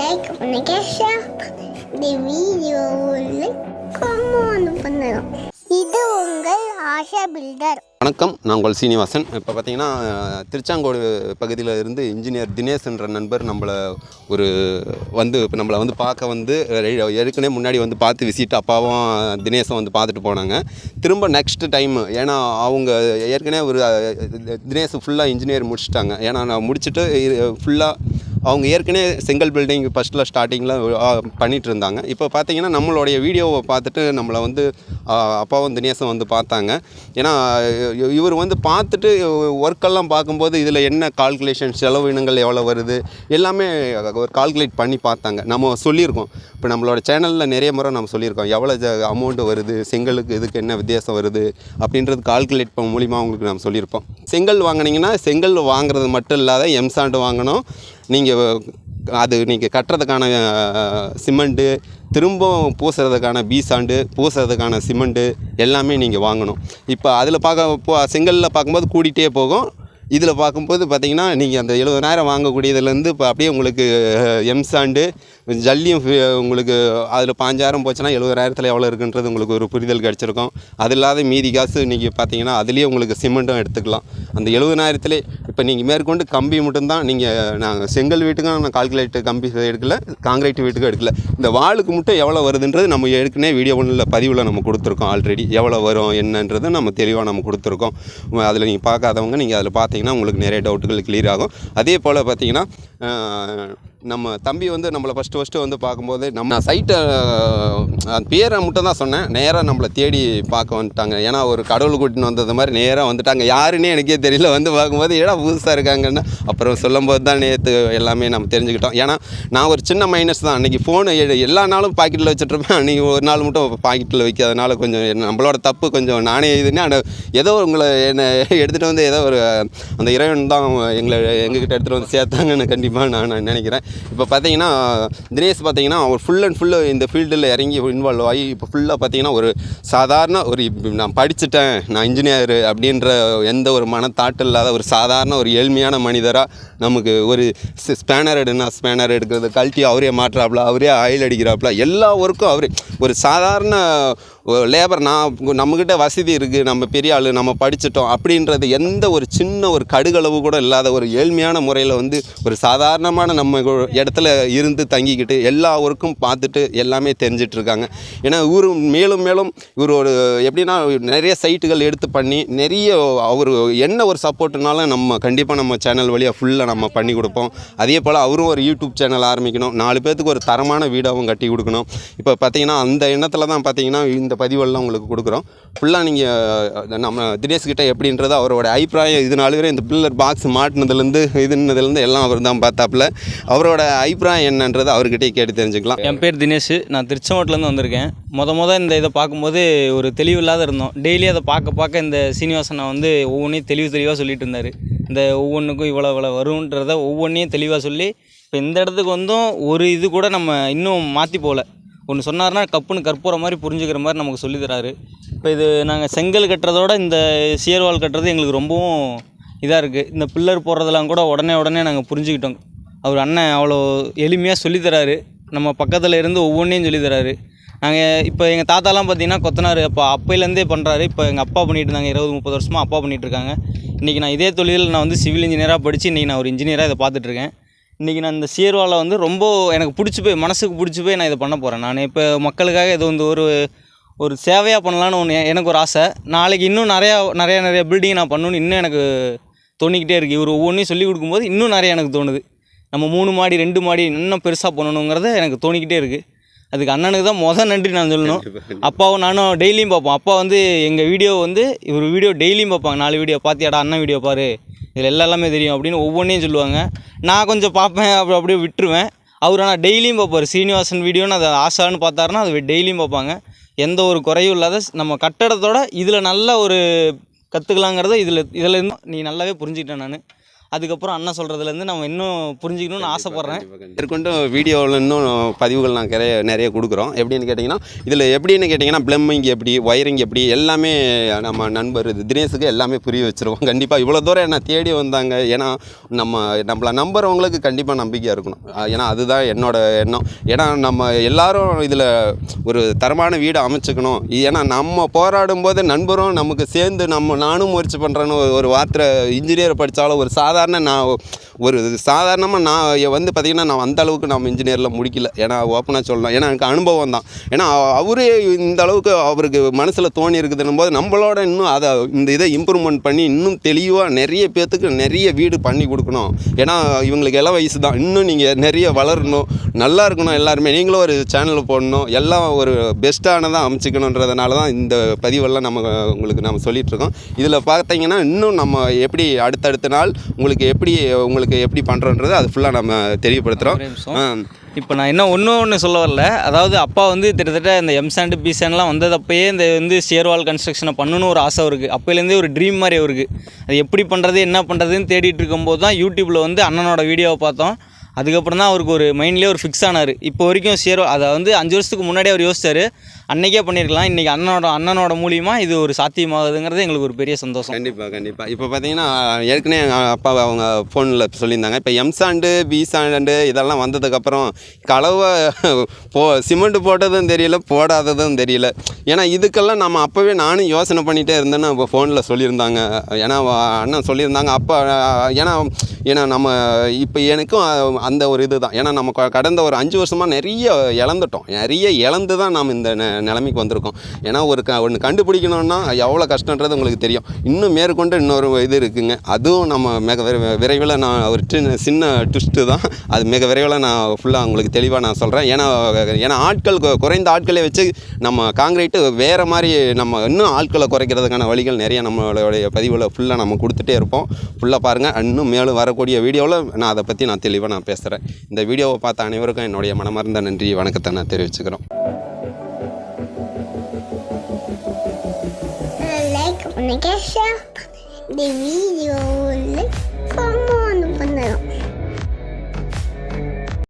Like பண்ணுங்க share இந்த வீடியோவில் கமெண்ட் பண்ணுங்க இது உங்கள் ஆஷா பில்டர் வணக்கம் நான் உங்கள் சீனிவாசன். இப்போ பார்த்தீங்கன்னா திருச்சாங்கோடு பகுதியில் இருந்து இன்ஜினியர் தினேஷ்ன்ற நண்பர் நம்மளை ஒரு வந்து இப்போ நம்மளை வந்து பார்க்க வந்து ஏற்கனவே முன்னாடி வந்து பார்த்து விசிட் அப்பாவும் தினேஷும் வந்து பார்த்துட்டு போனாங்க. திரும்ப நெக்ஸ்ட் டைம் ஏன்னா அவங்க ஏற்கனவே ஒரு தினேஷ் ஃபுல்லாக இன்ஜினியர் முடிச்சிட்டாங்க. ஏன்னா நான் முடிச்சுட்டு ஃபுல்லாக அவங்க ஏற்கனவே செங்கல் பில்டிங் ஃபஸ்ட்டில் ஸ்டார்டிங்கில் பண்ணிகிட்டு இருந்தாங்க. இப்போ பார்த்தீங்கன்னா நம்மளுடைய வீடியோவை பார்த்துட்டு நம்மளை வந்து அப்பாவும் தினேசம் வந்து பார்த்தாங்க. ஏன்னா இவர் வந்து பார்த்துட்டு ஒர்க்கெல்லாம் பார்க்கும்போது இதில் என்ன கால்குலேஷன் செலவினங்கள் எவ்வளோ வருது எல்லாமே ஒரு கால்குலேட் பண்ணி பார்த்தாங்க. நம்ம சொல்லியிருக்கோம். இப்போ நம்மளோட சேனலில் நிறைய முறை நம்ம சொல்லியிருக்கோம். எவ்வளோ அமௌண்ட் வருது செங்கலுக்கு இதுக்கு என்ன வித்தியாசம் வருது அப்படின்றது கால்குலேட் பண்ண மூலிமா உங்களுக்கு நம்ம சொல்லியிருப்போம். செங்கல் வாங்குனீங்கன்னா செங்கல் வாங்குறது மட்டும் இல்லாத எம்சாண்டு வாங்கணும். நீங்கள் அது நீங்கள் கட்டுறதுக்கான சிமெண்ட்டு திரும்பவும் பூசுறதுக்கான பீசாண்டு பூசுறதுக்கான சிமெண்ட்டு எல்லாமே நீங்கள் வாங்கணும். இப்போ அதில் பார்க்க இப்போ செங்கலில் பார்க்கும்போது கூடிட்டே போகும். இதில் பார்க்கும்போது பார்த்திங்கன்னா நீங்கள் அந்த எழுபதாயிரம் வாங்கக்கூடியதுலேருந்து இப்போ அப்படியே உங்களுக்கு எம் சாண்டு ஜல்லியும் உங்களுக்கு அதில் பாஞ்சாயிரம் போச்சுன்னா எழுபதாயிரத்தில் எவ்வளோ இருக்குன்றது உங்களுக்கு ஒரு புரிதல் கிடச்சிருக்கும். அது இல்லாத மீதி காசு நீங்கள் பார்த்தீங்கன்னா அதுலேயே உங்களுக்கு சிமெண்ட்டும் எடுத்துக்கலாம். அந்த எழுபதாயிரத்துலே இப்போ நீங்கள் மேற்கொண்டு கம்பி மட்டும்தான் நீங்கள் நாங்கள் செங்கல் வீட்டுக்கும் நான் கால்குலேட்டு கம்பி எடுக்கல காங்கிரீட் வீட்டுக்கும் எடுக்கல. இந்த வாளுக்கு மட்டும் எவ்வளோ வருதுன்றது நம்ம ஏற்கனவே வீடியோ ஒன்றில் பதிவில் நம்ம கொடுத்துருக்கோம் ஆல்ரெடி எவ்வளோ வரும் என்னன்றது நம்ம தெளிவாக நம்ம கொடுத்துருக்கோம். அதில் நீங்கள் பார்க்காதவங்க நீங்கள் அதில் பார்த்தீங்கன்னா உங்களுக்கு நிறைய டவுட்டுகள் கிளியர் ஆகும். அதே போல் பார்த்தீங்கன்னா நம்ம தம்பி வந்து நம்மளை ஃபஸ்ட்டு ஃபஸ்ட்டு வந்து பார்க்கும்போது நம்ம சைட்டை பேரை மட்டும் தான் சொன்னேன். நேராக நம்மளை தேடி பார்க்க வந்துட்டாங்க. ஏன்னா ஒரு கடவுள் கூட்டின்னு வந்தது மாதிரி நேராக வந்துட்டாங்க. யாருன்னே எனக்கே தெரியல. வந்து பார்க்கும்போது ஏடா புதுசாக இருக்காங்கன்னு. அப்புறம் சொல்லும்போது தான் நேற்று எல்லாமே நம்ம தெரிஞ்சுக்கிட்டோம். ஏன்னா நான் ஒரு சின்ன மைனஸ் தான். அன்றைக்கி ஃபோனு எல்லா நாளும் பாக்கெட்டில் வச்சுட்ருப்பேன். அன்றைக்கி ஒரு நாள் மட்டும் பாக்கெட்டில் வைக்காதனால கொஞ்சம் நம்மளோட தப்பு கொஞ்சம் நானே இதுன்னு ஆனால் ஏதோ உங்களை என்னை எடுத்துகிட்டு வந்து ஏதோ ஒரு அந்த இறைவன் தான் எங்களை எங்ககிட்ட எடுத்துகிட்டு வந்து சேர்த்தாங்கன்னு கண்டிப்பாக நான் நினைக்கிறேன். இப்போ பார்த்தீங்கன்னா தினேஷ் பார்த்தீங்கன்னா அவர் ஃபுல் அண்ட் ஃபுல்லு இந்த ஃபீல்டில் இறங்கி இன்வால்வ் ஆகி இப்போ ஃபுல்லாக பார்த்தீங்கன்னா ஒரு சாதாரண ஒரு நான் படிச்சுட்டேன் நான் இன்ஜினியர் அப்படின்ற எந்த ஒரு மனத்தாட்டு இல்லாத ஒரு சாதாரண ஒரு ஏழ்மையான மனிதராக நமக்கு ஒரு ஸ்பேனர் எடுனா ஸ்பேனர் எடுக்கிறது கழட்டி அவரே மாட்டுறாப்புல அவரே ஆயில் அடிக்கிறாப்புல எல்லா ஒர்க்கும் அவரே ஒரு சாதாரண லேபர் நான் நம்மக்கிட்ட வசதி இருக்குது நம்ம பெரிய ஆள் நம்ம படிச்சிட்டோம் அப்படின்றது எந்த ஒரு சின்ன ஒரு கடுகளவு கூட இல்லாத ஒரு ஏழ்மையான முறையில் வந்து ஒரு சாதாரணமான நம்ம இடத்துல இருந்து தங்கிக்கிட்டு எல்லா ஒர்க்கும் பார்த்துட்டு எல்லாமே தெரிஞ்சிட்ருக்காங்க. ஏன்னா இவர் மேலும் மேலும் இவர் ஒரு எப்படின்னா நிறைய சைட்டுகள் எடுத்து பண்ணி நிறைய அவர் என்ன ஒரு சப்போர்ட்னாலும் நம்ம கண்டிப்பாக நம்ம சேனல் வழியாக ஃபுல்லாக நம்ம பண்ணி கொடுப்போம். அதே போல் அவரும் ஒரு யூடியூப் சேனல் ஆரம்பிக்கணும். நாலு பேர்த்துக்கு ஒரு தரமான வீடாகவும் கட்டி கொடுக்கணும். இப்போ பார்த்தீங்கன்னா அந்த எண்ணத்தில் தான் பார்த்தீங்கன்னா இந்த பதிவெல்லாம் உங்களுக்கு கொடுக்குறோம். ஃபுல்லாக நீங்கள் நம்ம தினேஷ்கிட்ட எப்படின்றது அவரோட அபிப்பிராயம். இது நாலு பேரும் இந்த பில்லர் பாக்ஸ் மாட்டினதுலேருந்து இதுன்னதுலேருந்து எல்லாம் அவர் தான் பார்த்தாப்புல. அவரோட அபிப்பிராயம் என்னன்றது அவர்கிட்டயே கேட்டு தெரிஞ்சுக்கலாம். என் பேர் தினேஷ். நான் திருச்செங்கோட்டிலேருந்து வந்திருக்கேன். மொதல் மொதல் இந்த இதை பார்க்கும்போது ஒரு தெளிவு இல்லாத இருந்தோம். டெய்லி அதை பார்க்க பார்க்க இந்த சீனிவாசனை வந்து ஒவ்வொன்றையும் தெளிவு தெளிவாக சொல்லிட்டு இருந்தார். இந்த ஒவ்வொன்றுக்கும் இவ்வளோ இவ்வளோ வரும்ன்றத ஒவ்வொன்றையும் தெளிவாக சொல்லி இப்போ இந்த இடத்துக்கு வந்தும் ஒரு இது கூட நம்ம இன்னும் மாற்றி போகல ஒன்று சொன்னார்னா கப்புன்னு கற்பூர மாதிரி புரிஞ்சுக்கிற மாதிரி நமக்கு சொல்லித்தராரு இப்போ இது நாங்கள் செங்கல் கட்டுறதோட இந்த சியர்வால் கட்டுறது எங்களுக்கு ரொம்பவும் இதாக இருக்குது இந்த பில்லர் போடுறதெல்லாம் கூட உடனே உடனே நாங்கள் புரிஞ்சுக்கிட்டோம். அவர் அண்ணன் அவ்வளோ எளிமையாக சொல்லித்தராரு நம்ம பக்கத்தில் இருந்து ஒவ்வொன்றையும் சொல்லித்தராரு நாங்கள் இப்போ எங்கள் தாத்தாலாம் பார்த்தீங்கன்னா கொத்தனார் அப்போ அப்போலேருந்தே பண்ணுறாரு இப்போ எங்கள் அப்பா பண்ணிகிட்டு இருந்தாங்க. இருபது முப்பது வருஷமாக அப்பா பண்ணிகிட்ருக்காங்க இன்றைக்கி நான் இதே தொழிலில் நான் வந்து சிவில் இன்ஜினியராக படித்து இன்றைக்கி நான் ஒரு இன்ஜினியராக இதை பார்த்துட்ருக்கேன் இன்றைக்கி நான் இந்த சியர்வாலை வந்து ரொம்ப எனக்கு பிடிச்சி போய் மனசுக்கு பிடிச்சி போய் நான் இதை பண்ண போகிறேன் நான் இப்போ மக்களுக்காக இது வந்து ஒரு ஒரு சேவையாக பண்ணலான்னு ஒன்று எனக்கு ஒரு ஆசை. நாளைக்கு இன்னும் நிறையா நிறையா நிறைய பில்டிங் நான் பண்ணணும்னு இன்னும் எனக்கு தோணிக்கிட்டே இருக்குது இவர் ஒவ்வொன்றையும் சொல்லி கொடுக்கும்போது இன்னும் நிறைய எனக்கு தோணுது. நம்ம மூணு மாடி ரெண்டு மாடி இன்னும் பெருசாக பண்ணணுங்கிறத எனக்கு தோணிக்கிட்டே இருக்குது அதுக்கு அண்ணனுக்கு தான் மொதல் நன்றி நான் சொல்லணும். அப்பாவும் நானும் டெய்லியும் பார்ப்போம். அப்பா வந்து எங்கள் வீடியோ வந்து இவர் வீடியோ டெய்லியும் பார்ப்பாங்க. நாலு வீடியோ பார்த்தியாடா அண்ணன் வீடியோ பாரு. இதில் எல்லாமே தெரியும் அப்படின்னு ஒவ்வொன்றையும் சொல்லுவாங்க. நான் கொஞ்சம் பார்ப்பேன் அப்படி அப்படியே விட்டுருவேன். அவர் ஆனால் டெய்லியும் பார்ப்பார். சீனிவாசன் வீடியோன்னு அதை ஆசான்னு பார்த்தாருன்னா அது டெய்லியும் பார்ப்பாங்க. எந்த ஒரு குறையும் இல்லாத நம்ம கட்டடத்தோட இதில் நல்ல ஒரு கற்றுக்கலாங்கிறத இதில் இதில் நீ நல்லாவே புரிஞ்சுக்கிட்டேன் நான். அதுக்கப்புறம் அண்ணன் சொல்கிறதுலேருந்து நம்ம இன்னும் புரிஞ்சுக்கணும்னு ஆசைப்பட்றேன். மேற்கொண்டு வீடியோவில் இன்னும் பதிவுகள் நான் நிறைய நிறைய கொடுக்குறோம். எப்படின்னு கேட்டிங்கன்னா இதில் எப்படின்னு கேட்டிங்கன்னா ப்ளம்பிங் எப்படி ஒயரிங் எப்படி எல்லாமே நம்ம நண்பர் இது தினேஷுக்கு எல்லாமே புரிய வச்சுருவோம். கண்டிப்பாக இவ்வளோ தூரம் என்ன தேடி வந்தாங்க. ஏன்னா நம்ம நம்மளை நம்புறவங்களுக்கு கண்டிப்பாக நம்பிக்கையாக இருக்கணும். ஏன்னா அதுதான் என்னோட எண்ணம். ஏன்னா நம்ம எல்லாரும் இதில் ஒரு தரமான வீடு அமைச்சுக்கணும். ஏன்னா நம்ம போராடும் போது நண்பரும் நமக்கு சேர்ந்து நம்ம நானும் முயற்சி பண்ணுறேன்னு ஒரு வார்த்தை இன்ஜினியர் படித்தாலும் ஒரு சாதாரண சாதாரண நான் ஒரு சாதாரணமாக நான் வந்து பார்த்திங்கன்னா நான் அந்த அளவுக்கு நம்ம இன்ஜினியரில் முடிக்கல. ஏன்னா ஓப்பனாக சொல்லலாம் ஏன்னா எனக்கு அனுபவம் தான். ஏன்னா அவரே இந்த அளவுக்கு அவருக்கு மனசில் தோணி இருக்குதுன்னும் போது நம்மளோட இன்னும் அதை இந்த இதை இம்ப்ரூவ்மெண்ட் பண்ணி இன்னும் தெளிவாக நிறைய பேர்த்துக்கு நிறைய வீடு பண்ணி கொடுக்கணும். ஏன்னா இவங்களுக்கு எல்லாம் வயசு தான். இன்னும் நீங்கள் நிறைய வளரணும். நல்லா இருக்கணும் எல்லாருமே. நீங்களும் ஒரு சேனல் போடணும். எல்லாம் ஒரு பெஸ்ட்டானதாக அமைச்சிக்கணுன்றதுனால தான் இந்த பதிவெல்லாம் நம்ம உங்களுக்கு நம்ம சொல்லிட்டு இருக்கோம். இதில் பார்த்தீங்கன்னா இன்னும் நம்ம எப்படி அடுத்தடுத்த நாள் உங்களுக்கு எப்படி உங்களுக்கு எப்படி பண்ணுறோன்றது அது ஃபுல்லாக நம்ம தெரியப்படுத்துகிறோம். இப்போ நான் என்ன ஒன்று ஒன்று சொல்ல வரல. அதாவது அப்பா வந்து கிட்டத்தட்ட இந்த எம் சாண்டு பி சாண்ட்லாம் வந்தது அப்பயே இந்த வந்து ஷேர்வால் கன்ஸ்ட்ரக்ஷனை பண்ணணும்னு ஒரு ஆசை இருக்குது அப்போலேருந்தே ஒரு ட்ரீம் மாதிரி அவருக்கு. அது எப்படி பண்ணுறது என்ன பண்ணுறதுன்னு தேடிட்டு இருக்கும்போது தான் யூடியூப்பில் வந்து அண்ணனோட வீடியோவை பார்த்தோம். அதுக்கப்புறம் தான் அவருக்கு ஒரு மைண்ட்லேயே ஒரு ஃபிக்ஸ் ஆனார். இப்போ வரைக்கும் ஷேர் அதை வந்து அஞ்சு வருஷத்துக்கு முன்னாடியே அவர் யோசிச்சார். அன்னைக்கே பண்ணியிருக்கலாம் இன்றைக்கி அண்ணனோட அண்ணனோட மூலியமாக இது ஒரு சாத்தியமாகுதுங்கிறது எங்களுக்கு ஒரு பெரிய சந்தோஷம். கண்டிப்பாக கண்டிப்பாக இப்போ பார்த்தீங்கன்னா ஏற்கனவே எங்கள் அப்பா அவங்க ஃபோனில் சொல்லியிருந்தாங்க. இப்போ எம் சாண்டு பி சாண்டு இதெல்லாம் வந்ததுக்கப்புறம் கலவை போ சிமெண்ட் போட்டதும் தெரியல போடாததும் தெரியல. ஏன்னா இதுக்கெல்லாம் நம்ம அப்போவே நானும் யோசனை பண்ணிகிட்டே இருந்தேன்னு இப்போ ஃபோனில் சொல்லியிருந்தாங்க. ஏன்னா அண்ணன் சொல்லியிருந்தாங்க அப்போ ஏன்னா ஏன்னா நம்ம இப்போ எனக்கும் அந்த ஒரு இது தான் ஏன்னா நம்ம கடந்த ஒரு அஞ்சு வருஷமாக நிறைய இழந்துட்டோம். நிறைய இழந்து தான் நாம் இந்த நெ- நிலைமைக்கு வந்திருக்கோம். ஏன்னா ஒரு க ஒன்று கண்டுபிடிக்கணும்னா எவ்வளோ கஷ்டன்றது உங்களுக்கு தெரியும். இன்னும் மேற்கொண்டு இன்னொரு இது இருக்குங்க. அதுவும் நம்ம மிக விரை- விரைவில் நான் ஒரு சின்ன சின்ன ட்விஸ்ட்டு தான். அது மிக விரைவில் நான் ஃபுல்லாக உங்களுக்கு தெளிவாக நான் சொல்கிறேன் ஏன்னா ஏன்னா ஆட்கள் குறைந்த ஆட்களை வச்சு நம்ம காங்கிரீட்டு வேறு மாதிரி நம்ம இன்னும் ஆட்களை குறைக்கிறதுக்கான வழிகள் நிறைய நம்மளுடைய பதிவில் ஃபுல்லாக நம்ம கொடுத்துட்டே இருப்போம். ஃபுல்லாக பாருங்கள் இன்னும் மேலும் வரக்கூடிய வீடியோவில் நான் அதை பற்றி நான் தெளிவாக நான் பேசுகிறேன் இந்த வீடியோவை பார்த்த அனைவருக்கும் என்னுடைய மனமார்ந்த நன்றி. வணக்கத்தை நான் தெரிவிச்சுக்கிறோம். abone arkadaşlar. Des vidéos,